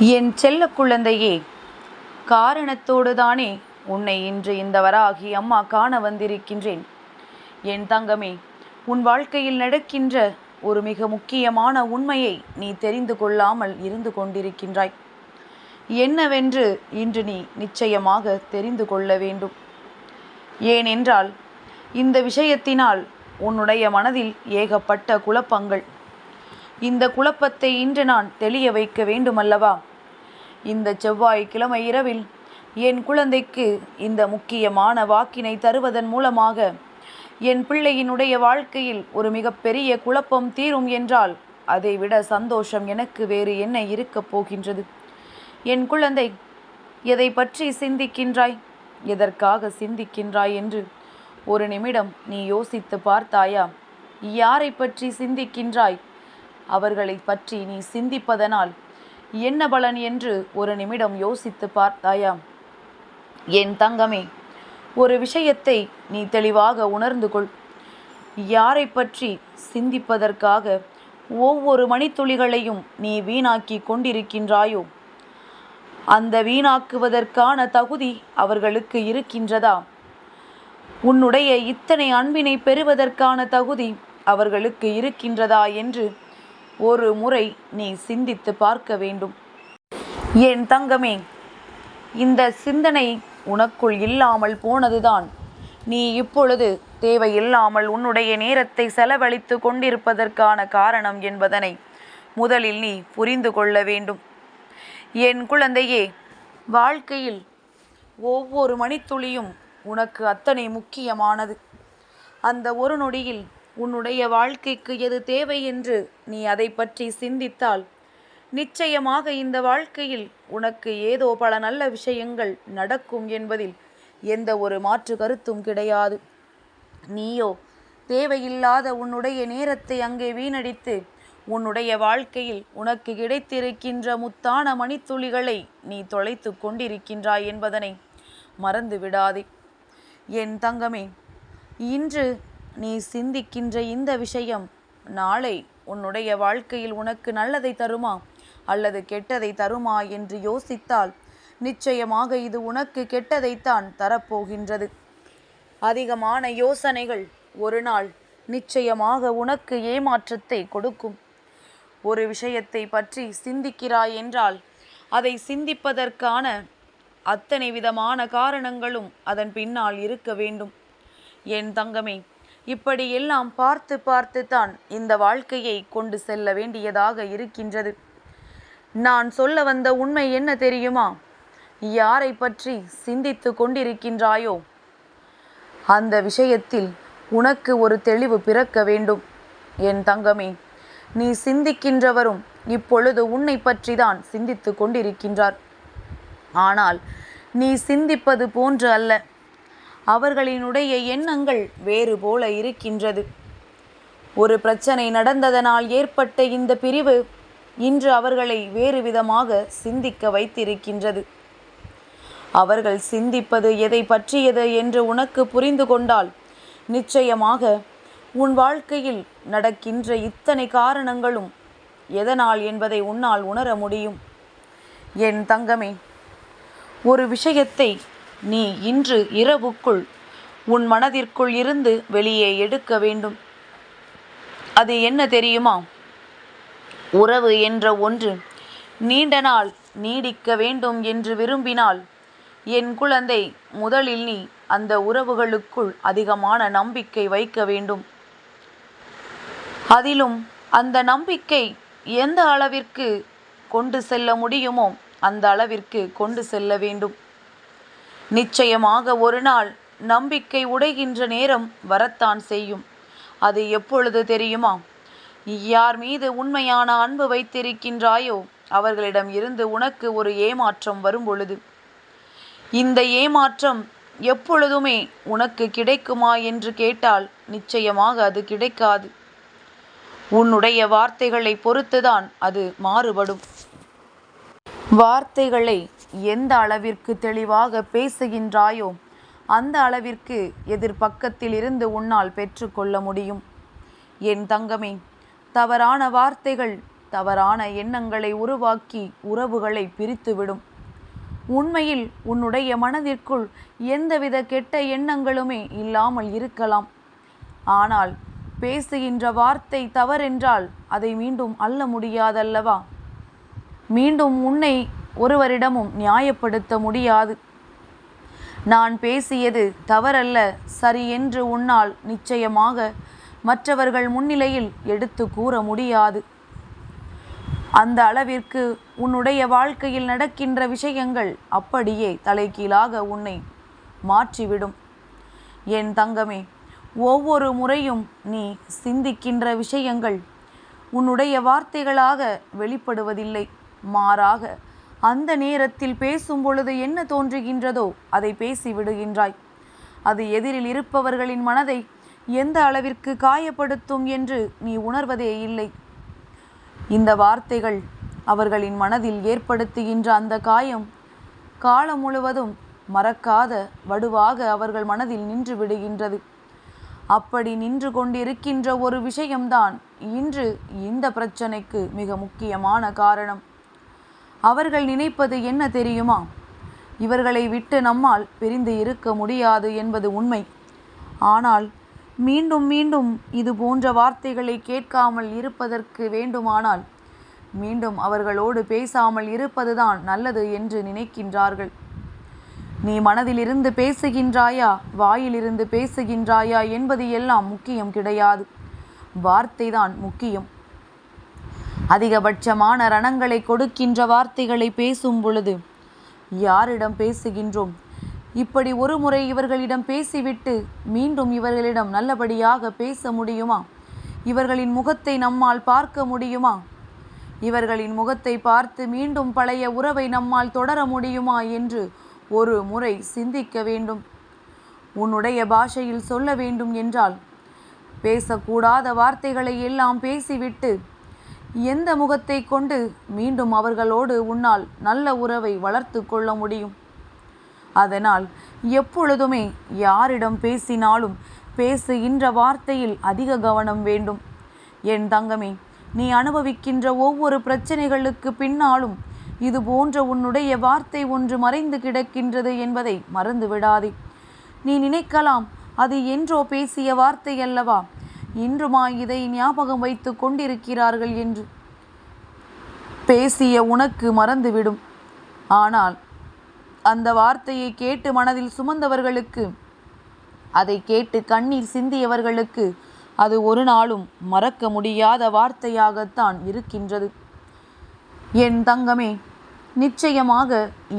என் செல்ல குழந்தையே காரணத்தோடு தானே உன்னை இன்று இந்த வராகி அம்மா காண வந்திருக்கின்றேன். என் தங்கமே உன் வாழ்க்கையில் நடக்கின்ற ஒரு மிக முக்கியமான உண்மையை நீ தெரிந்து கொள்ளாமல் இருந்து கொண்டிருக்கின்றாய். என்னவென்று இன்று நீ நிச்சயமாக தெரிந்து கொள்ள வேண்டும். ஏனென்றால் இந்த விஷயத்தினால் உன்னுடைய மனதில் ஏகப்பட்ட குழப்பங்கள். இந்த குழப்பத்தை இன்று நான் தெளிய வைக்க வேண்டுமல்லவா? இந்த செவ்வாய்க்கிழமை இரவில் என் குழந்தைக்கு இந்த முக்கியமான வாக்கினை தருவதன் மூலமாக என் பிள்ளையினுடைய வாழ்க்கையில் ஒரு மிகப்பெரிய குழப்பம் தீரும் என்றால் அதைவிட சந்தோஷம் எனக்கு வேறு என்ன இருக்கப் போகின்றது? என் குழந்தை எதை பற்றி சிந்திக்கின்றாய்? எதற்காக சிந்திக்கின்றாய் என்று ஒரு நிமிடம் நீ யோசித்து பார்த்தாயா? யாரை பற்றி சிந்திக்கின்றாய்? அவர்களை பற்றி நீ சிந்திப்பதனால் என்ன பலன் என்று ஒரு நிமிடம் யோசித்து பார்த்தாயா என் தங்கமே ஒரு விஷயத்தை நீ தெளிவாக உணர்ந்து கொள். யாரை பற்றி சிந்திப்பதற்காக ஒவ்வொரு மணித்துளிகளையும் நீ வீணாக்கி கொண்டிருக்கின்றாயோ? அந்த வீணாக்குவதற்கான தகுதி அவர்களுக்கு இருக்கின்றதா? உன்னுடைய இத்தனை அன்பினை பெறுவதற்கான தகுதி அவர்களுக்கு இருக்கின்றதா என்று ஒரு முறை நீ சிந்தித்து பார்க்க வேண்டும். என் தங்கமே இந்த சிந்தனை உனக்குள் இல்லாமல் போனதுதான். நீ இப்பொழுது தேவையில்லாமல் உன்னுடைய நேரத்தை செலவழித்து கொண்டிருப்பதற்கான காரணம் என்பதனை முதலில் நீ புரிந்து கொள்ள வேண்டும். என் குழந்தையே வாழ்க்கையில் ஒவ்வொரு மணித்துளியும் உனக்கு அத்தனை முக்கியமானது. அந்த ஒரு நொடியில் உன்னுடைய வாழ்க்கைக்கு எது தேவை என்று நீ அதை பற்றி சிந்தித்தால் நிச்சயமாக இந்த வாழ்க்கையில் உனக்கு ஏதோ பல நல்ல விஷயங்கள் நடக்கும் என்பதில் எந்த ஒரு மாற்று கருத்தும் கிடையாது. நீயோ தேவையில்லாத உன்னுடைய நேரத்தை அங்கே வீணடித்து உன்னுடைய வாழ்க்கையில் உனக்கு கிடைத்திருக்கின்ற முத்தான மணித்துளிகளை நீ தொலைத்து கொண்டிருக்கின்றாய் என்பதனை மறந்து விடாதே என் தங்கமே இன்று நீ சிந்திக்கின்ற இந்த விஷயம் நாளை உன்னுடைய வாழ்க்கையில் உனக்கு நல்லதை தருமா அல்லது கெட்டதை தருமா என்று யோசித்தால் நிச்சயமாக இது உனக்கு கெட்டதைத்தான் தரப்போகின்றது. அதிகமான யோசனைகள் ஒரு நாள் நிச்சயமாக உனக்கு ஏமாற்றத்தை கொடுக்கும். ஒரு விஷயத்தை பற்றி சிந்திக்கிறாய் என்றால் அதை சிந்திப்பதற்கான அத்தனை விதமான காரணங்களும் அதன் பின்னால் இருக்க வேண்டும். என் தங்கமே இப்படியெல்லாம் பார்த்து பார்த்து தான் இந்த வாழ்க்கையை கொண்டு செல்ல வேண்டியதாக இருக்கின்றது. நான் சொல்ல வந்த உண்மை என்ன தெரியுமா? யாரை பற்றி சிந்தித்து கொண்டிருக்கின்றாயோ? அந்த விஷயத்தில் உனக்கு ஒரு தெளிவு பிறக்க வேண்டும். என் தங்கமே நீ சிந்திக்கின்றவரும் இப்பொழுது உன்னை பற்றி தான் சிந்தித்து கொண்டிருக்கின்றார். ஆனால் நீ சிந்திப்பது போன்று அல்ல. அவர்களினுடைய எண்ணங்கள் வேறு போல இருக்கின்றது. ஒரு பிரச்சனை நடந்ததனால் ஏற்பட்ட இந்த பிரிவு இன்று அவர்களை வேறு விதமாக சிந்திக்க வைத்திருக்கின்றது. அவர்கள் சிந்திப்பது எதை பற்றியது என்று உனக்கு புரிந்து கொண்டால் நிச்சயமாக உன் வாழ்க்கையில் நடக்கின்ற இத்தனை காரணங்களும் எதனால் என்பதை உன்னால் உணர முடியும். என் தங்கமே ஒரு விஷயத்தை நீ இன்று இரவுக்குள் உன் மனதிற்குள் இருந்து வெளியே எடுக்க வேண்டும். அது என்ன தெரியுமா? உறவு என்ற ஒன்று நீண்ட நாள் நீடிக்க வேண்டும் என்று விரும்பினால் என் குழந்தை முதலில் நீ அந்த உறவுகளுக்குள் அதிகமான நம்பிக்கை வைக்க வேண்டும். அதிலும் அந்த நம்பிக்கை எந்த அளவிற்கு கொண்டு செல்ல முடியுமோ அந்த அளவிற்கு கொண்டு செல்ல வேண்டும். நிச்சயமாக ஒரு நாள் நம்பிக்கை உடைகின்ற நேரம் வரத்தான் செய்யும். அது எப்பொழுது தெரியுமா? யார் மீது உண்மையான அன்பு வைத்திருக்கின்றாயோ அவர்களிடம் இருந்து உனக்கு ஒரு ஏமாற்றம் வரும் பொழுது. இந்த ஏமாற்றம் எப்பொழுதுமே உனக்கு கிடைக்குமா என்று கேட்டால் நிச்சயமாக அது கிடைக்காது. உன்னுடைய வார்த்தைகளை பொறுத்துதான் அது மாறுபடும். வார்த்தைகளை எந்த அளவிற்கு தெளிவாக பேசுகின்றாயோ அந்த அளவிற்கு எதிர்பக்கத்தில் இருந்து உன்னால் பெற்றுக்கொள்ள முடியும். என் தங்கமே தவறான வார்த்தைகள் தவறான எண்ணங்களை உருவாக்கி உறவுகளை பிரித்துவிடும். உண்மையில் உன்னுடைய மனதிற்குள் எந்தவித கெட்ட எண்ணங்களுமே இல்லாமல் இருக்கலாம். ஆனால் பேசுகின்ற வார்த்தை தவறென்றால் அதை மீண்டும் அல்ல முடியாதல்லவா? மீண்டும் உன்னை ஒருவரிடமும் நியாயப்படுத்த முடியாது. நான் பேசியது தவறல்ல சரி என்று உன்னால் நிச்சயமாக மற்றவர்கள் முன்னிலையில் எடுத்து கூற முடியாது. அந்த அளவிற்கு உன்னுடைய வாழ்க்கையில் நடக்கின்ற விஷயங்கள் அப்படியே தலைகீழாக உன்னை மாற்றிவிடும். என் தங்கமே ஒவ்வொரு முறையும் நீ சிந்திக்கின்ற விஷயங்கள் உன்னுடைய வார்த்தைகளாக வெளிப்படுவதில்லை. மாறாக அந்த நேரத்தில் பேசும் பொழுது என்ன தோன்றுகின்றதோ அதை பேசி விடுகின்றாய். அது எதிரில் இருப்பவர்களின் மனதை எந்த அளவிற்கு காயப்படுத்தும் என்று நீ உணர்வதே இல்லை. இந்த வார்த்தைகள் அவர்களின் மனதில் ஏற்படுத்துகின்ற அந்த காயம் காலம் முழுவதும் மறக்காத வடுவாக அவர்கள் மனதில் நின்று விடுகின்றது. அப்படி நின்று கொண்டிருக்கின்ற ஒரு விஷயம்தான் இன்று இந்த பிரச்சனைக்கு மிக முக்கியமான காரணம். அவர்கள் நினைப்பது என்ன தெரியுமா? இவர்களை விட்டு நம்மால் பிரிந்து இருக்க முடியாது என்பது உண்மை. ஆனால் மீண்டும் மீண்டும் இது போன்ற வார்த்தைகளை கேட்காமல் இருப்பதற்கு வேண்டுமானால் மீண்டும் அவர்களோடு பேசாமல் இருப்பதுதான் நல்லது என்று நினைக்கின்றார்கள். நீ மனதிலிருந்து பேசுகின்றாயா? வாயிலிருந்து பேசுகின்றாயா? என்பது எல்லாம் முக்கியம் கிடையாது. வார்த்தைதான் முக்கியம். அதிகபட்சமான ரணங்களை கொடுக்கின்ற வார்த்தைகளை பேசும் பொழுது யாரிடம் பேசுகின்றோம்? இப்படி ஒரு முறை இவர்களிடம் பேசிவிட்டு மீண்டும் இவர்களிடம் நல்லபடியாக பேச முடியுமா? இவர்களின் முகத்தை நம்மால் பார்க்க முடியுமா? இவர்களின் முகத்தை பார்த்து மீண்டும் பழைய உறவை நம்மால் தொடர முடியுமா என்று ஒரு முறை சிந்திக்க வேண்டும். உன்னுடைய பாஷையில் சொல்ல வேண்டும் என்றால் பேசக்கூடாத வார்த்தைகளை எல்லாம் பேசிவிட்டு எந்த முகத்தை கொண்டு மீண்டும் அவர்களோடு உன்னால் நல்ல உறவை வளர்த்து கொள்ள முடியும்? அதனால் எப்பொழுதுமே யாரிடம் பேசினாலும் பேசுகின்ற வார்த்தையில் அதிக கவனம் வேண்டும். என் தங்கமே நீ அனுபவிக்கின்ற ஒவ்வொரு பிரச்சனைகளுக்கு பின்னாலும் இது போன்ற உன்னுடைய வார்த்தை ஒன்று மறைந்து கிடக்கின்றது என்பதை மறந்து விடாதே நீ நினைக்கலாம் அது என்றோ பேசிய வார்த்தை அல்லவா? இன்றுமா இதை ஞாபகம் வைத்து கொண்டிருக்கிறார்கள் என்று பேசிய உனக்கு மறந்துவிடும். ஆனால் அந்த வார்த்தையை கேட்டு மனதில் சுமந்தவர்களுக்கு அதை கேட்டு கண்ணீர் சிந்தியவர்களுக்கு அது ஒரு நாளும் மறக்க முடியாத வார்த்தையாகத்தான் இருக்கின்றது. என் தங்கமே நிச்சயமாக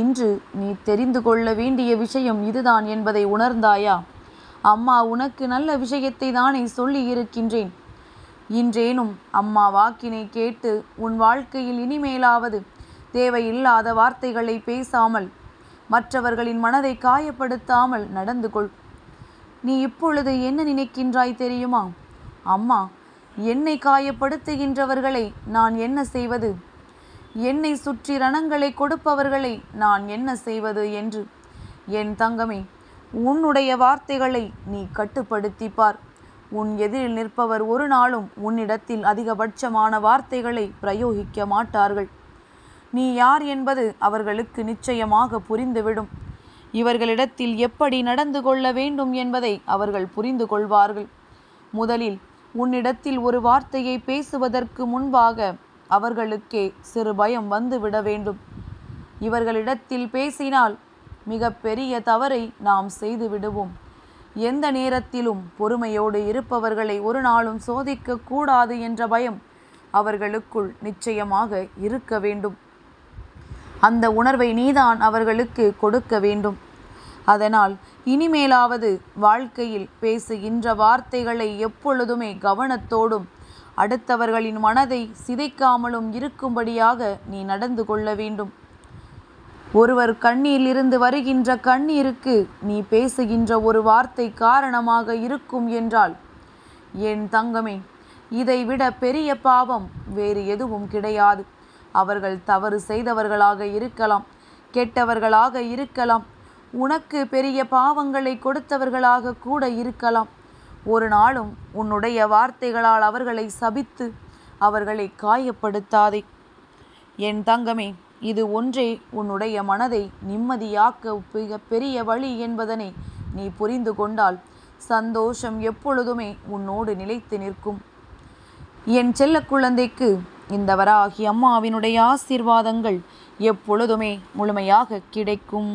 இன்று நீ தெரிந்து கொள்ள வேண்டிய விஷயம் இதுதான் என்பதை உணர்ந்தாயா? அம்மா உனக்கு நல்ல விஷயத்தை தானே சொல்லி இருக்கின்றேன் இன்றேனும் அம்மா வாக்கினை கேட்டு உன் வாழ்க்கையில் இனிமேலாவது தேவையில்லாத வார்த்தைகளை பேசாமல் மற்றவர்களின் மனதை காயப்படுத்தாமல் நடந்து கொள். நீ இப்பொழுது என்ன நினைக்கின்றாய் தெரியுமா? அம்மா என்னை காயப்படுத்துகின்றவர்களை நான் என்ன செய்வது? என்னை சுற்றி ரணங்களை கொடுப்பவர்களை நான் என்ன செய்வது என்று? என் தங்கமே உன்னுடைய வார்த்தைகளை நீ கட்டுப்படுத்தி பார் உன் எதிரில் நிற்பவர் ஒரு நாளும் உன்னிடத்தில் அதிகபட்சமான வார்த்தைகளை பிரயோகிக்க மாட்டார்கள். நீ யார் என்பது அவர்களுக்கு நிச்சயமாக புரிந்துவிடும். இவர்களிடத்தில் எப்படி நடந்து கொள்ள வேண்டும் என்பதை அவர்கள் புரிந்து கொள்வார்கள். முதலில் உன்னிடத்தில் ஒரு வார்த்தையை பேசுவதற்கு முன்பாக அவர்களுக்கே சிறு பயம் வந்துவிட வேண்டும். இவர்களிடத்தில் பேசினால் மிக பெரிய தவறை நாம் செய்து விடுவோம். எந்த நேரத்திலும் பொறுமையோடு இருப்பவர்களை ஒரு நாளும் சோதிக்க கூடாது என்ற பயம் அவர்களுக்குள் நிச்சயமாக இருக்க வேண்டும். அந்த உணர்வை நீதான் அவர்களுக்கு கொடுக்க வேண்டும். அதனால் இனிமேலாவது வாழ்க்கையில் பேசுகின்ற வார்த்தைகளை எப்பொழுதுமே கவனத்தோடும் அடுத்தவர்களின் மனதை சிதைக்காமலும் இருக்கும்படியாக நீ நடந்து கொள்ள வேண்டும். ஒருவர் கண்ணியிலிருந்து வருகின்ற கண்ணீருக்கு நீ பேசுகின்ற ஒரு வார்த்தை காரணமாக இருக்கும் என்றால் என் தங்கமே இதைவிட பெரிய பாவம் வேறு எதுவும் கிடையாது. அவர்கள் தவறு செய்தவர்களாக இருக்கலாம் கெட்டவர்களாக இருக்கலாம் உனக்கு பெரிய பாவங்களை கொடுத்தவர்களாக கூட இருக்கலாம். ஒரு நாளும் உன்னுடைய வார்த்தைகளால் அவர்களை சபித்து அவர்களை காயப்படுத்தாதே. என் தங்கமே இது ஒன்றே உன்னுடைய மனதை நிம்மதியாக்க மிகப்பெரிய பெரிய வழி என்பதனை நீ புரிந்து கொண்டால் சந்தோஷம் எப்பொழுதுமே உன்னோடு நிலைத்து நிற்கும். என் செல்ல குழந்தைக்கு இந்த வராகி அம்மாவினுடைய ஆசீர்வாதங்கள் எப்பொழுதுமே முழுமையாக கிடைக்கும்.